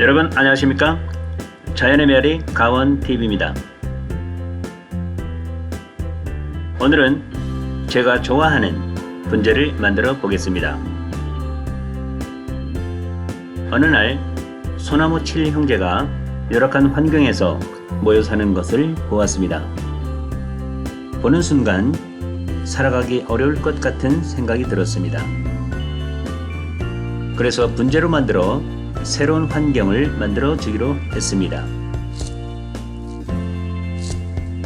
여러분 안녕하십니까? 자연의 메아리 가원TV입니다. 오늘은 제가 좋아하는 분재를 만들어 보겠습니다. 어느 날 소나무 칠 형제가 열악한 환경에서 모여 사는 것을 보았습니다. 보는 순간 살아가기 어려울 것 같은 생각이 들었습니다. 그래서 분재로 만들어 새로운 환경을 만들어 주기로 했습니다.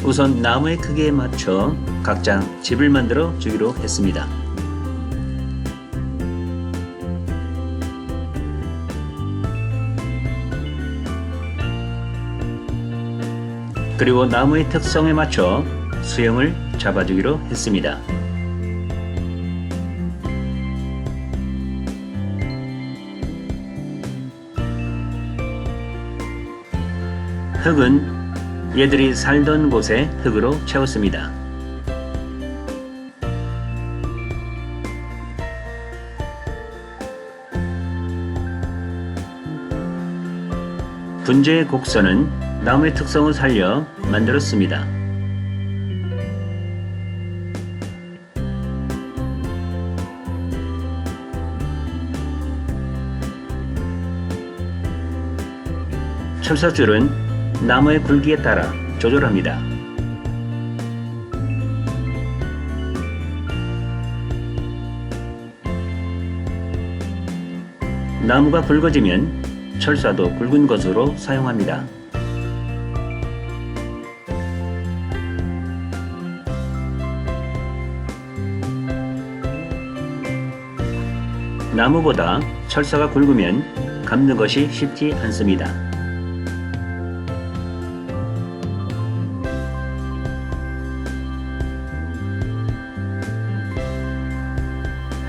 우선 나무의 크기에 맞춰 각자 집을 만들어 주기로 했습니다. 그리고 나무의 특성에 맞춰 수영을 잡아주기로 했습니다. 흙은 얘들이 살던 곳에 흙으로 채웠습니다. 분재의 곡선은 나무의 특성을 살려 만들었습니다. 철사줄은 나무의 굵기에 따라 조절합니다. 나무가 굵어지면 철사도 굵은 것으로 사용합니다. 나무보다 철사가 굵으면 감는 것이 쉽지 않습니다.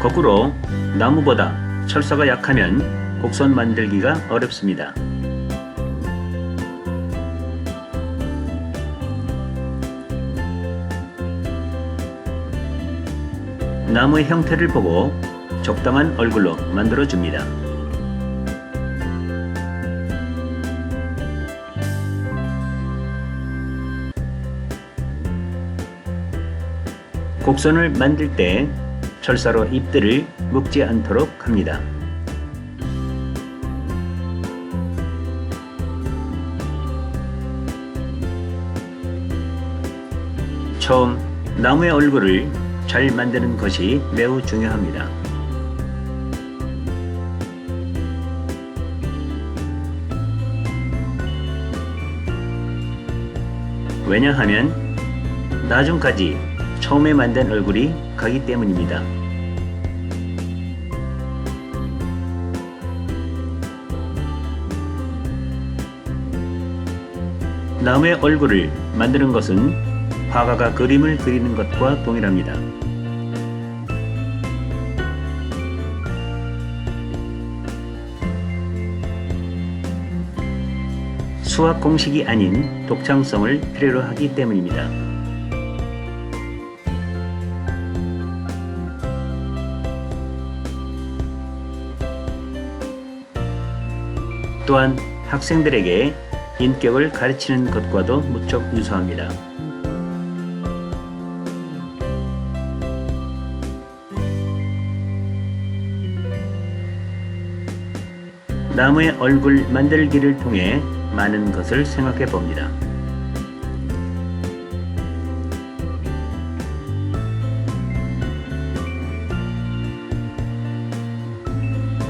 거꾸로 나무보다 철사가 약하면 곡선 만들기가 어렵습니다. 나무의 형태를 보고 적당한 얼굴로 만들어 줍니다. 곡선을 만들 때 철사로 잎들을 묶지 않도록 합니다. 처음 나무의 얼굴을 잘 만드는 것이 매우 중요합니다. 왜냐하면 나중까지 처음에 만든 얼굴이 가기 때문입니다. 나무의 얼굴을 만드는 것은 화가가 그림을 그리는 것과 동일합니다. 수학 공식이 아닌 독창성을 필요로 하기 때문입니다. 또한 학생들에게 인격을 가르치는 것과도 무척 유사합니다. 나무의 얼굴 만들기를 통해 많은 것을 생각해 봅니다.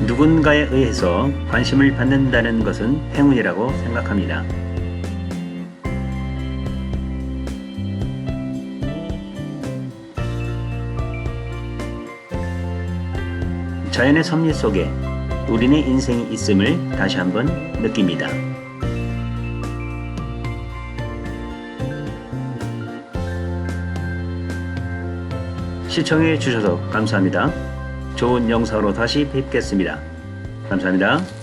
누군가에 의해서 관심을 받는다는 것은 행운이라고 생각합니다. 자연의 섭리 속에 우리의 인생이 있음을 다시 한번 느낍니다. 시청해 주셔서 감사합니다. 좋은 영상으로 다시 뵙겠습니다. 감사합니다.